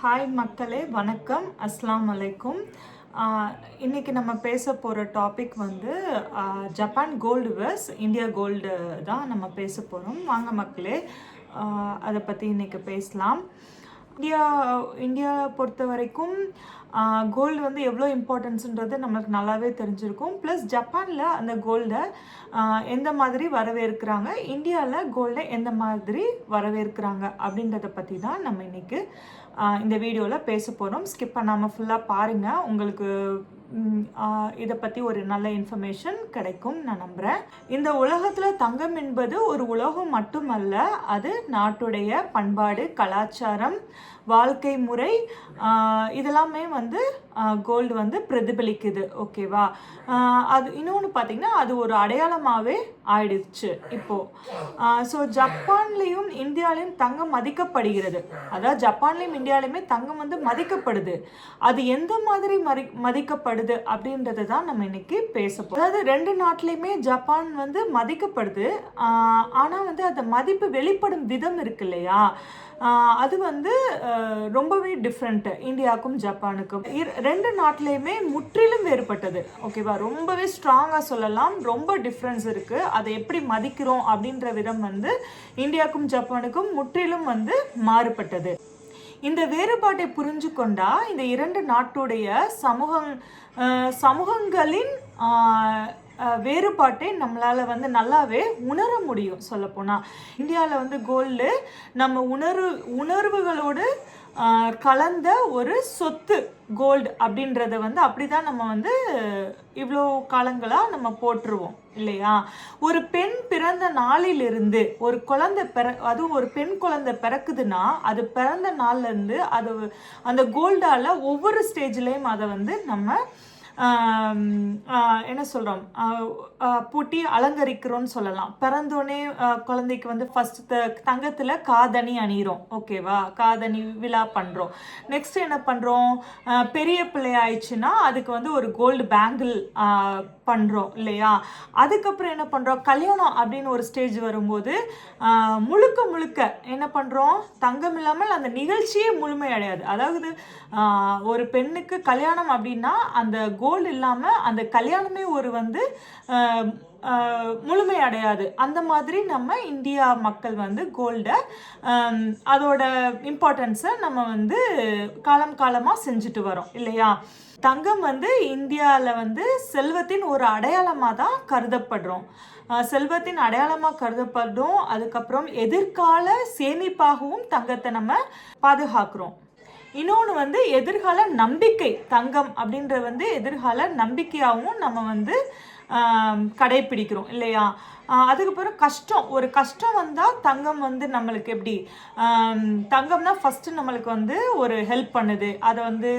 Hi மக்களே வணக்கம். அஸ்லாம் அலைக்கும் இன்றைக்கி நம்ம பேச போகிற டாபிக் வந்து Japan gold versus India gold தான் நம்ம பேச போகிறோம் வாங்க மக்களே அதை பற்றி இன்றைக்கி பேசலாம். இந்தியா இந்தியா பொறுத்த வரைக்கும் கோல்டு வந்து எவ்வளோ இம்பார்ட்டன்ஸுன்றது நம்மளுக்கு நல்லாவே தெரிஞ்சிருக்கும். ப்ளஸ் ஜப்பானில் அந்த கோல்டை எந்த மாதிரி வரவேற்கிறாங்க? இந்தியாவில் கோல்டை எந்த மாதிரி வரவேற்கிறாங்க? அப்படின்றத பற்றி தான் நம்ம இன்றைக்கி இந்த வீடியோவில் பேச போகிறோம் ஸ்கிப் பண்ணாமல் ஃபுல்லாக பாருங்கள் உங்களுக்கு இதை பற்றி ஒரு நல்ல இன்ஃபர்மேஷன் கிடைக்கும் நான் நம்புகிறேன் இந்த உலகத்தில் தங்கம் என்பது ஒரு உலகம் மட்டுமல்ல அது நாட்டுடைய பண்பாடு கலாச்சாரம் வாழ்க்கை முறை இதெல்லாமே வந்து கோல்டு வந்து பிரதிபலிக்குது. ஓகேவா அது இன்னொன்று பார்த்தீங்கன்னா அது ஒரு அடையாளமாகவே ஆயிடுச்சு இப்போது ஸோ ஜப்பான்லேயும் இந்தியாலையும் தங்கம் மதிக்கப்படுகிறது. அதாவது ஜப்பான்லேயும் இந்தியாலையுமே தங்கம் வந்து மதிக்கப்படுது. அது எந்த மாதிரி மதி மதிக்கப்படுது அப்படின்றது தான் நம்ம இன்னைக்கு பேச போகிறோம் அதாவது ரெண்டு நாட்டிலையுமே ஜப்பான் வந்து மதிக்கப்படுது. ஆனால் வந்து அந்த மதிப்பு வெளிப்படும் விதம் இருக்கு இல்லையா? அது வந்து ரொம்பவே டிஃப்ரெண்ட்டு இந்தியாவுக்கும் ஜப்பானுக்கும். இரு- ரெண்டு நாட்டிலையுமே முற்றிலும் வேறுபட்டது. ஓகேவா ரொம்பவே ஸ்ட்ராங்காக சொல்லலாம். ரொம்ப டிஃப்ரென்ஸ் இருக்குது அதை எப்படி மதிக்கிறோம் அப்படின்ற விதம் வந்து இந்தியாவுக்கும் ஜப்பானுக்கும் முற்றிலும் வந்து மாறுபட்டது. இந்த வேறுபாட்டை புரிஞ்சு கொண்டா இந்த இரண்டு நாட்டுடைய சமூகம் சமூகங்களின் வேறுபாட்டை நம்மளால் வந்து நல்லாவே உணர முடியும் சொல்லப்போனால் இந்தியாவில் வந்து கோல்டு நம்ம உணர்வு உணர்வுகளோடு கலந்த ஒரு சொத்து கோல்டு அப்படின்றத வந்து அப்படிதான் நம்ம வந்து இவ்வளோ காலங்களாக நம்ம போட்டுருவோம் இல்லையா? ஒரு பெண் பிறந்த நாளிலிருந்து ஒரு குழந்தை பிற அதுவும் ஒரு பெண் குழந்தை பிறக்குதுன்னா அது பிறந்த நாள்லேருந்து அது அந்த கோல்டால் ஒவ்வொரு ஸ்டேஜ்லேயும் அதை வந்து நம்ம என்ன சொல்கிறோம் பூட்டி அலங்கரிக்கிறோன்னு சொல்லலாம். பிறந்தோடனே குழந்தைக்கு வந்து ஃபஸ்ட் தங்கத்தில் காதணி அணிகிறோம் ஓகேவா காதணி விழா பண்ணுறோம் நெக்ஸ்ட் என்ன பண்ணுறோம் பெரிய பிள்ளை ஆயிடுச்சுன்னா அதுக்கு வந்து ஒரு கோல்டு பேங்கிள் பண்ணுறோம் இல்லையா? அதுக்கப்புறம் என்ன பண்ணுறோம் கல்யாணம் அப்படின்னு ஒரு ஸ்டேஜ் வரும்போது முழுக்க முழுக்க என்ன பண்ணுறோம் தங்கம் இல்லாமல் அந்த நிகழ்ச்சியே முழுமையடையாது அதாவது ஒரு பெண்ணுக்கு கல்யாணம் அப்படின்னா அந்த கோல்டு இல்லாமல் அந்த கல்யாணமே ஒரு வந்து முழுமை அடையாது. முழுமையடையாது அந்த மாதிரி நம்ம இந்தியா மக்கள் வந்து கோல்டை அதோட இம்பார்ட்டன்ஸை நம்ம வந்து காலம் காலமாக செஞ்சுட்டு வரோம் இல்லையா? தங்கம் வந்து இந்தியாவில் வந்து செல்வத்தின் ஒரு அடையாளமாக தான் கருதப்படுறோம். செல்வத்தின் அடையாளமாக கருதப்படுறோம். அதுக்கப்புறம் எதிர்கால சேமிப்பாகவும் தங்கத்தை நம்ம பாதுகாக்கிறோம். இன்னொன்று வந்து எதிர்கால நம்பிக்கை தங்கம் அப்படின்றது வந்து எதிர்கால நம்பிக்கையாகவும் நம்ம வந்து கடைப்பிடிக்கிறோம் இல்லையா? அதுக்கப்புறம் கஷ்டம். ஒரு கஷ்டம் வந்தால் தங்கம் வந்து நம்மளுக்கு எப்படி தங்கம்னா ஃபஸ்ட்டு நம்மளுக்கு வந்து ஒரு ஹெல்ப் பண்ணுது. அதை வந்து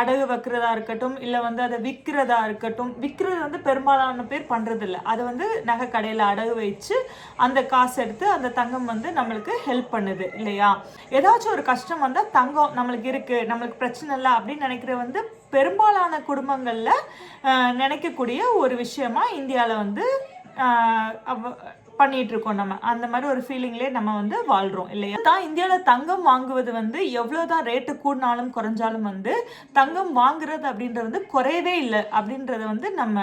அடகு வைக்கிறதா இருக்கட்டும் இல்லை வந்து அதை விற்கிறதா இருக்கட்டும். விற்கிறது வந்து பெரும்பாலான பேர் பண்ணுறதில்ல அதை வந்து நகை கடையில் அடகு வச்சு அந்த காசு எடுத்து அந்த தங்கம் வந்து நம்மளுக்கு ஹெல்ப் பண்ணுது இல்லையா? ஏதாச்சும் ஒரு கஷ்டம் வந்தால் தங்கம் நம்மளுக்கு இருக்குது நம்மளுக்கு பிரச்சனை இல்லை அப்படின்னு நினைக்கிற வந்து பெரும்பாலான குடும்பங்களில் நினைக்கக்கூடிய ஒரு விஷயமா இந்தியாவில் வந்து uh, of, uh, பண்ணிட்டு இருக்கோம் நம்ம. அந்த மாதிரி ஒரு ஃபீலிங்லேயே நம்ம வந்து வாழ்றோம் இல்லையா? தான் இந்தியாவில் தங்கம் வாங்குவது வந்து எவ்வளோதான் ரேட்டு கூடினாலும் குறைஞ்சாலும் வந்து தங்கம் வாங்குறது அப்படின்றது வந்து குறையவே இல்லை அப்படின்றத வந்து நம்ம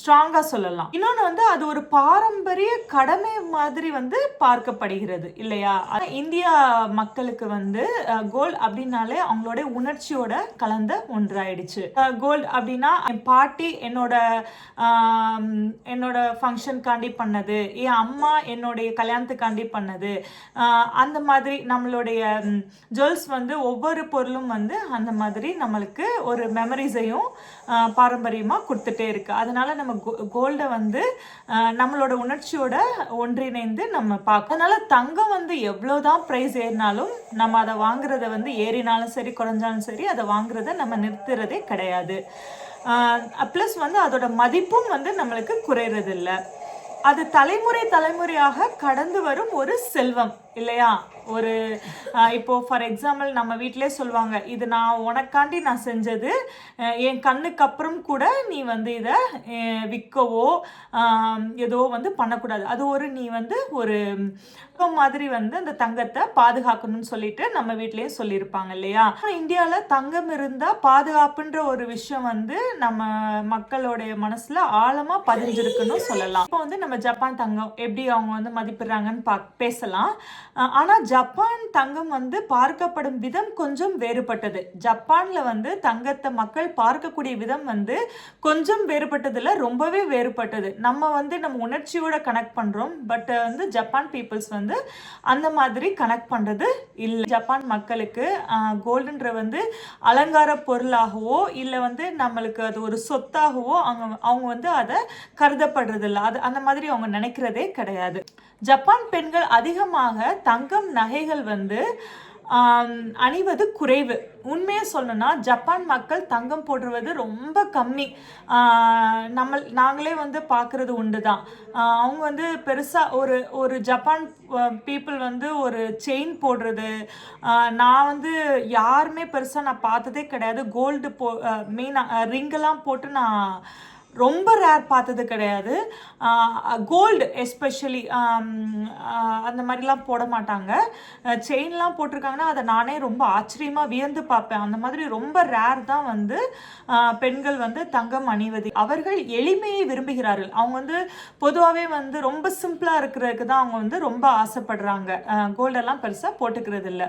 ஸ்ட்ராங்காக சொல்லலாம். இன்னொன்று வந்து அது ஒரு பாரம்பரிய கடமை மாதிரி வந்து பார்க்கப்படுகிறது இல்லையா? இந்தியா மக்களுக்கு வந்து கோல்டு அப்படின்னாலே அவங்களோட உணர்ச்சியோட கலந்த ஒன்றாயிடுச்சு. கோல்டு அப்படின்னா என் பாட்டி என்னோட ஆம், என்னோட ஃபங்க்ஷனுக்காண்டி பண்ணது என் அம்மா என்னுடைய கல்யாணத்துக்காண்டி பண்ணது. அந்த மாதிரி நம்மளுடைய ஜுவல்ஸ் வந்து ஒவ்வொரு பொருளும் வந்து அந்த மாதிரி நம்மளுக்கு ஒரு மெமரிஸையும் பாரம்பரியமாக கொடுத்துட்டே இருக்குது அதனால் நம்ம கோல்டை வந்து நம்மளோட உணர்ச்சியோட ஒன்றிணைந்து நம்ம பார்க்க அதனால் தங்கம் வந்து எவ்வளோதான் ப்ரைஸ் ஏறினாலும் நம்ம அதை வாங்குறத வந்து ஏறினாலும் சரி குறைஞ்சாலும் சரி அதை வாங்குறத நம்ம நிறுத்துறதே கிடையாது. ப்ளஸ் வந்து அதோட மதிப்பும் வந்து நம்மளுக்கு குறையறதில்லை. அது தலைமுறை தலைமுறையாக கடந்து வரும் ஒரு செல்வம். இல்லையா? ஒரு இப்போது இப்போ ஃபார் எக்ஸாம்பிள் நம்ம வீட்டிலே சொல்லுவாங்க இது நான் உனக்காண்டி நான் செஞ்சது என் கண்ணுக்கு அப்புறம் கூட நீ வந்து இதை விற்கவோ ஏதோ வந்து பண்ணக்கூடாது. அது ஒரு நீ வந்து ஒரு மாதிரி வந்து அந்த தங்கத்தை பாதுகாக்கணும்னு சொல்லிட்டு நம்ம வீட்லேயே சொல்லியிருப்பாங்க இல்லையா? இந்தியாவில் தங்கம் இருந்தால் பாதுகாப்புன்ற ஒரு விஷயம் வந்து நம்ம மக்களுடைய மனசுல ஆழமாக பதிஞ்சிருக்குன்னு சொல்லலாம். இப்போ வந்து நம்ம ஜப்பான் தங்கம் எப்படி அவங்க வந்து மதிப்பிடுறாங்கன்னு பா பேசலாம். ஆனால் ஜப்பான் தங்கம் வந்து பார்க்கப்படும் விதம் கொஞ்சம் வேறுபட்டது. ஜப்பானில் வந்து தங்கத்தை மக்கள் பார்க்கக்கூடிய விதம் வந்து கொஞ்சம் வேறுபட்டதில் ரொம்பவே வேறுபட்டது. நம்ம வந்து நம்ம உணர்ச்சியோட கனெக்ட் பண்ணுறோம் பட் வந்து ஜப்பான் பீப்புள்ஸ் வந்து அந்த மாதிரி கனெக்ட் பண்ணுறது இல்லை. ஜப்பான் மக்களுக்கு கோல்டுன்ற வந்து அலங்கார பொருளாகவோ இல்லை வந்து நம்மளுக்கு அது ஒரு சொத்தாகவோ அவங்க அவங்க வந்து அதை கருதப்படுறதில்ல. அது அந்த மாதிரி அவங்க நினைக்கிறதே கிடையாது. ஜப்பான் பெண்கள் அதிகமாக தங்கம் நகைகள் வந்து அணிவது குறைவு. உண்மையை சொல்லணும்னா ஜப்பான் மக்கள் தங்கம் போடுறது ரொம்ப கம்மி. நம்ம நாங்களே வந்து பார்க்குறது உண்டு தான் அவங்க வந்து பெருசாக ஒரு ஒரு ஜப்பான் பீப்புள் வந்து ஒரு செயின் போடுறது. நான் வந்து யாருமே பெருசாக நான் பார்த்ததே கிடையாது. கோல்டு போ மெயினாக ரிங்கெல்லாம் போட்டு நான் ரொம்ப ரேர் பார்த்தது கிடையாது. கோல்டு எஸ்பெஷலி அந்த மாதிரிலாம் போட மாட்டாங்க. செயின்லாம் போட்டிருக்காங்கன்னா அதை நானே ரொம்ப ஆச்சரியமாக வியந்து பார்ப்பேன். அந்த மாதிரி ரொம்ப ரேர் தான் வந்து பெண்கள் வந்து தங்கம் அணிவது. அவர்கள் எளிமையை விரும்புகிறார்கள். அவங்க வந்து பொதுவாகவே வந்து ரொம்ப சிம்பிளாக இருக்கிறதுக்கு தான் அவங்க வந்து ரொம்ப ஆசைப்படுறாங்க. கோல்டெல்லாம் பெருசாக போட்டுக்கிறது இல்லை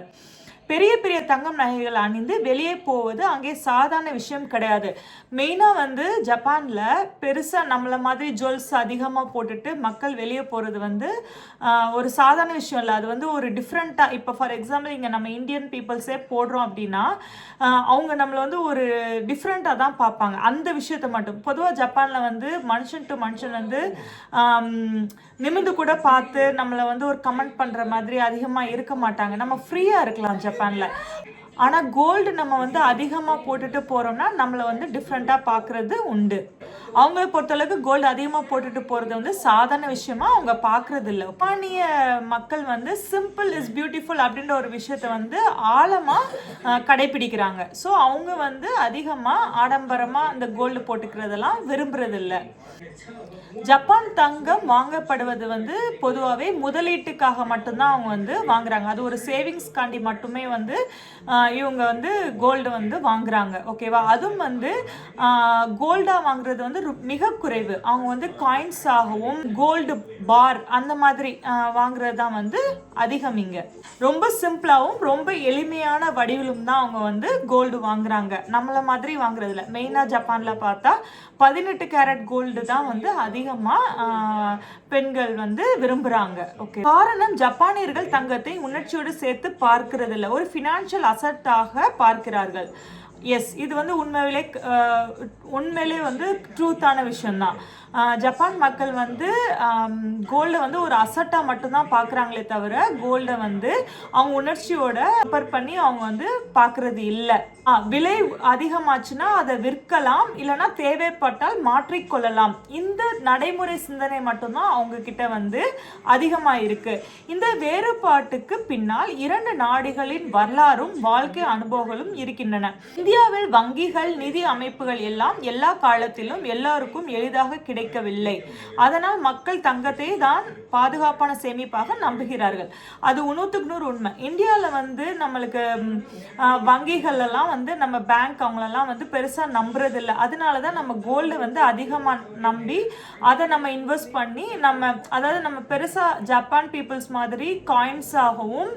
பெரிய பெரிய தங்கம் நகைகள் அணிந்து வெளியே போவது அங்கே சாதாரண விஷயம் கிடையாது. மெயினாக வந்து ஜப்பானில் பெருசாக நம்மளை மாதிரி ஜுவல்ஸ் அதிகமாக போட்டுட்டு மக்கள் வெளியே போகிறது வந்து ஒரு சாதாரண விஷயம் இல்லை. அது வந்து ஒரு டிஃப்ரெண்ட்டாக இப்போ ஃபார் எக்ஸாம்பிள் இங்கே நம்ம இந்தியன் பீப்புள்ஸே போடுறோம் அப்படின்னா அவங்க நம்மளை வந்து ஒரு டிஃப்ரெண்ட்டாக தான் பார்ப்பாங்க. அந்த விஷயத்த மட்டும். பொதுவாக ஜப்பானில் வந்து மனுஷன் டு மனுஷன் வந்து நிமிந்து கூட பார்த்து நம்மளை வந்து ஒரு கமெண்ட் பண்ணுற மாதிரி அதிகமாக இருக்க மாட்டாங்க. நம்ம ஃப்ரீயாக இருக்கலாம் ஜப்பானில். ஆனால் கோல்டு நம்ம வந்து அதிகமாக போட்டுட்டு போகிறோம்னா நம்மளை வந்து டிஃப்ரெண்ட்டாக பார்க்குறது உண்டு. அவங்கள பொறுத்தளவுக்கு கோல்டு அதிகமாக போட்டுட்டு போகிறது வந்து சாதாரண விஷயமா அவங்க பார்க்குறது இல்லை ஜப்பானிய மக்கள் வந்து சிம்பிள் இஸ் பியூட்டிஃபுல் அப்படின்ற ஒரு விஷயத்த வந்து ஆழமாக கடைபிடிக்கிறாங்க. ஸோ அவங்க வந்து அதிகமாக ஆடம்பரமாக அந்த கோல்டு போட்டுக்கிறதெல்லாம் விரும்புறதில்ல. ஜப்பான் தங்கம் வாங்கப்படுவது வந்து பொதுவாகவே முதலீட்டுக்காக மட்டும்தான் அவங்க வந்து வாங்குறாங்க. அது ஒரு சேவிங்ஸ்காண்டி மட்டுமே வந்து இவங்க வந்து கோல்டு வந்து வாங்குறாங்க ஓகேவா அதுவும் வந்து கோல்டாக வாங்குறது வந்து மிக குறைவு. அவங்க வந்து காயின்ஸ் ஆகவும் கோல்டு பார் அந்த மாதிரி வாங்குறது தான் வந்து அதிகம் இங்கே. ரொம்ப சிம்பிளாகவும் ரொம்ப எளிமையான வடிவிலும் தான் அவங்க வந்து கோல்டு வாங்குறாங்க. நம்மளை மாதிரி வாங்குறதில்ல மெயினாக ஜப்பானில் பார்த்தா பதினெட்டு கேரட் கோல்டு தான் வந்து அதிகமாக பெண்கள் வந்து விரும்புகிறாங்க ஓகே காரணம் ஜப்பானியர்கள் தங்கத்தை உணர்ச்சியோடு சேர்த்து பார்க்கறதில்ல. ஒரு ஃபினான்ஷியல் அசட்டாக பார்க்கிறார்கள். எஸ் இது வந்து உண்மையிலே உண்மையிலே வந்து ட்ரூத்தான விஷயம்தான். ஜப்பான் மக்கள் வந்து கோல்டை வந்து ஒரு அசட்டாக மட்டும்தான் பார்க்குறாங்களே தவிர கோல்டை வந்து அவங்க உணர்ச்சியோட கம்பேர் பண்ணி அவங்க வந்து பார்க்குறது இல்லை. விலை அதிகமாச்சுன்னா அதை விற்கலாம் இல்லைன்னா தேவைப்பட்டால் மாற்றிக்கொள்ளலாம். இந்த நடைமுறை சிந்தனை மட்டும்தான் அவங்க கிட்ட வந்து அதிகமாக இருக்கு இந்த வேறுபாட்டுக்கு பின்னால் இரண்டு நாடுகளின் வரலாறும் வாழ்க்கை அனுபவங்களும் இருக்கின்றன. இந்தியாவில் வங்கிகள் நிதி அமைப்புகள் எல்லாம் எல்லா காலத்திலும் எல்லாருக்கும் எளிதாக கிடைக்கவில்லை அதனால் மக்கள் தங்கத்தை தான் பாதுகாப்பான சேமிப்பாக நம்புகிறார்கள். அது உணவுத்துக்கு நூறு உண்மை. இந்தியாவில் வந்து நம்மளுக்கு ம், வங்கிகள் எல்லாம் வந்து நம்ம பேங்க் அவங்களெல்லாம் வந்து பெருசாக நம்புறதில்லை. அதனால தான் நம்ம கோல்டு வந்து அதிகமாக நம்பி அதை நம்ம இன்வெஸ்ட் பண்ணி நம்ம அதாவது நம்ம பெருசாக ஜப்பான் பீப்புள்ஸ் மாதிரி காயின்ஸாகவும்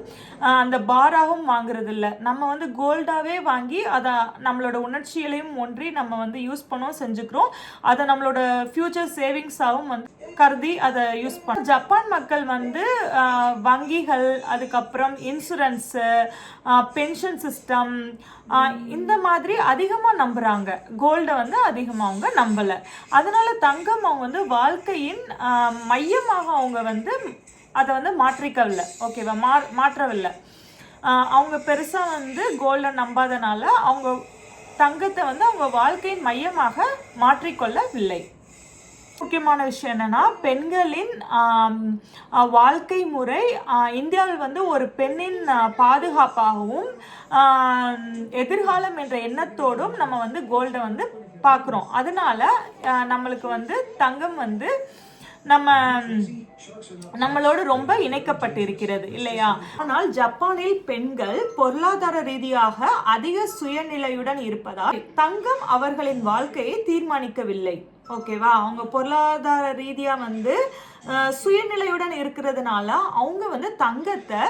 அந்த பாராகவும் வாங்குறதில்ல. நம்ம வந்து கோல்டாகவே வாங்கி அதை நம்மளோட உணர்ச்சிகளையும் ஒன்றி நம்ம வந்து யூஸ் பண்ணவும் செஞ்சுக்கிறோம். அதை நம்மளோட ஃபியூச்சர் சேவிங்ஸாகவும் வந்து கருதி அதை யூஸ் பண்ண ஜப்பான் மக்கள் வந்து வங்கிகள் அதுக்கப்புறம் இன்சூரன்ஸு பென்ஷன் சிஸ்டம் இந்த மாதிரி அதிகமாக நம்புகிறாங்க கோல்டை வந்து அதிகமாக அவங்க நம்பலை. அதனால் தங்கம் அவங்க வந்து வாழ்க்கையின் மையமாக அவங்க வந்து அதை வந்து மாற்றிக்கவில்லை. ஓகேவா? மா மாற்றவில்லை. அவங்க பெருசாக வந்து கோல்டை நம்பாதனால அவங்க தங்கத்தை வந்து அவங்க வாழ்க்கையின் மையமாக மாற்றிக்கொள்ளவில்லை. முக்கியமான விஷயம் என்னென்னா பெண்களின் வாழ்க்கை முறை இந்தியாவில் வந்து ஒரு பெண்ணின் பாதுகாப்பாகவும் எதிர்காலம் என்ற எண்ணத்தோடும் நம்ம வந்து கோல்டை வந்து பார்க்குறோம் அதனால் நம்மளுக்கு வந்து தங்கம் வந்து நம்ம நம்மளோடு ரொம்ப இணைக்கப்பட்டிருக்கிறது இல்லையா? ஆனால் ஜப்பானில் பெண்கள் பொருளாதார ரீதியாக அதிக சுயநிலையுடன் இருப்பதால் தங்கம் அவர்களின் வாழ்க்கையை தீர்மானிக்கவில்லை. ஓகேவா அவங்க பொருளாதார ரீதியாக வந்து சுயநிலையுடன் இருக்கிறதுனால அவங்க வந்து தங்கத்தை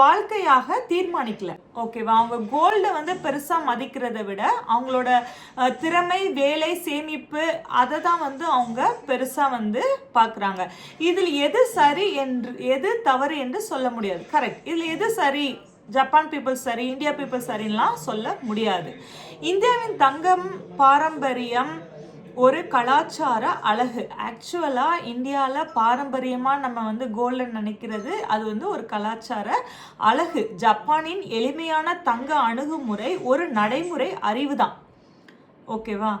வாழ்க்கையாக தீர்மானிக்கல. ஓகேவா அவங்க கோல்டை வந்து பெருசாக மதிக்கிறதை விட அவங்களோட திறமை வேலை சேமிப்பு அதை தான் வந்து அவங்க பெருசாக வந்து பார்க்குறாங்க இதில் எது சரி என்று எது தவறு என்று சொல்ல முடியாது. கரெக்ட் இதில் எது சரி? ஜப்பான் பீப்புள் சரி இந்தியா பீப்புள் சரின்லாம் சொல்ல முடியாது. இந்தியாவின் தங்கம் பாரம்பரியம் ஒரு கலாச்சார அழகு. ஆக்சுவலாக இந்தியாவில் பாரம்பரியமாக நம்ம வந்து கோல்டன் நினைக்கிறது அது வந்து ஒரு கலாச்சார அழகு. ஜப்பானின் எளிமையான தங்க அணுகுமுறை ஒரு நடைமுறை அறிவு தான் ஓகேவா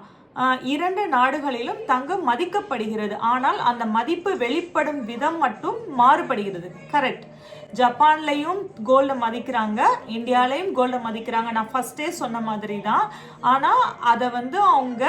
இரண்டு நாடுகளிலும் தங்கம் மதிக்கப்படுகிறது. ஆனால் அந்த மதிப்பு வெளிப்படும் விதம் மட்டும் மாறுபடுகிறது. கரெக்ட் ஜப்பான்லையும் கோல்டை மதிக்கிறாங்க. இந்தியாலையும் கோல்டை மதிக்கிறாங்க. நான் ஃபஸ்ட்டே சொன்ன மாதிரி தான் ஆனால் அதை வந்து அவங்க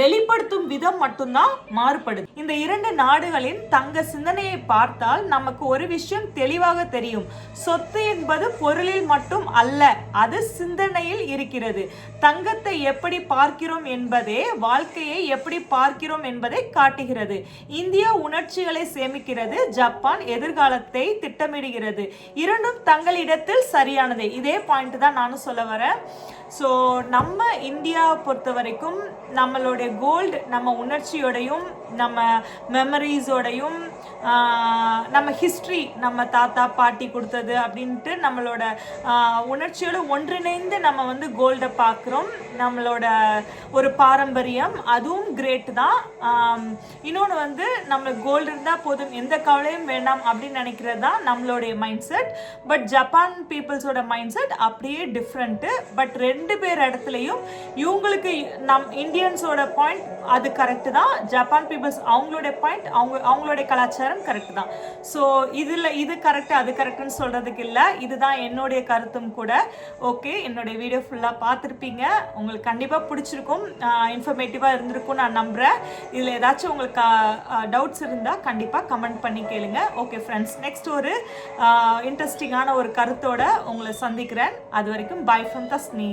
வெளிப்படுத்தும் விதம் மட்டும்தான் மாறுபடுது. இந்த இரண்டு நாடுகளின் தங்க சிந்தனையை பார்த்தால் நமக்கு ஒரு விஷயம் தெளிவாக தெரியும். சொத்து என்பது பொருளில் மட்டும் அல்ல அது சிந்தனையில் இருக்கிறது. தங்கத்தை எப்படி பார்க்கிறோம் என்பதே வாழ்க்கையை எப்படி பார்க்கிறோம் என்பதை காட்டுகிறது. இந்தியா உணர்ச்சிகளை சேமிக்கிறது ஜப்பான் எதிர்காலத்தை திட்டமிடுகிறது. இரண்டும் தங்களிடத்தில் சரியானது. இதே பாயிண்ட் தான் நானும் சொல்ல வரேன். ஸோ நம்ம இந்தியாவை பொறுத்த வரைக்கும் நம்மளுடைய கோல்டு நம்ம உணர்ச்சியோடையும் நம்ம மெமரிஸோடையும் நம்ம ஹிஸ்ட்ரி நம்ம தாத்தா பாட்டி கொடுத்தது அப்படின்ட்டு நம்மளோட உணர்ச்சியோடு உணர்ச்சியோட ஒன்றிணைந்து நம்ம வந்து கோல்டை பார்க்குறோம். நம்மளோட ஒரு பாரம்பரியம் அதுவும் கிரேட் தான். இன்னொன்று வந்து நம்மளுக்கு கோல்டு இருந்தால் போதும் எந்த கவலையும் வேண்டாம் அப்படின்னு நினைக்கிறது தான் நம்மளுடைய மைண்ட் செட் பட் ஜப்பான் பீப்புள்ஸோட மைண்ட் செட் அப்படியே டிஃப்ரெண்ட்டு பட் ரெண்டு பேர் இடத்துலையும் இவங்களுக்கு நம் இந்தியன்ஸோட பாயிண்ட் அது கரெக்டு தான். ஜப்பான் பீப்புள்ஸ் அவங்களுடைய பாயிண்ட் அவங்க அவங்களுடைய கலாச்சாரம் கரெக்ட் தான். ஸோ இதில் இது கரெக்டு அது கரெக்டுன்னு சொல்கிறதுக்கு இல்லை. இதுதான் என்னுடைய கருத்தும் கூட. ஓகே என்னுடைய வீடியோ ஃபுல்லாக பார்த்துருப்பீங்க. உங்களுக்கு கண்டிப்பாக பிடிச்சிருக்கும். இன்ஃபர்மேட்டிவாக இருந்திருக்கும் நான் நம்புகிறேன் இதில் ஏதாச்சும் உங்களுக்கு டவுட்ஸ் இருந்தால் கண்டிப்பாக கமெண்ட் பண்ணி கேளுங்க. ஓகே ஃப்ரெண்ட்ஸ் நெக்ஸ்ட் ஒரு இன்ட்ரெஸ்டிங்கான ஒரு கருத்தோட உங்களை சந்திக்கிறேன். அது வரைக்கும் பை ஃப்ரம் தஸ்னி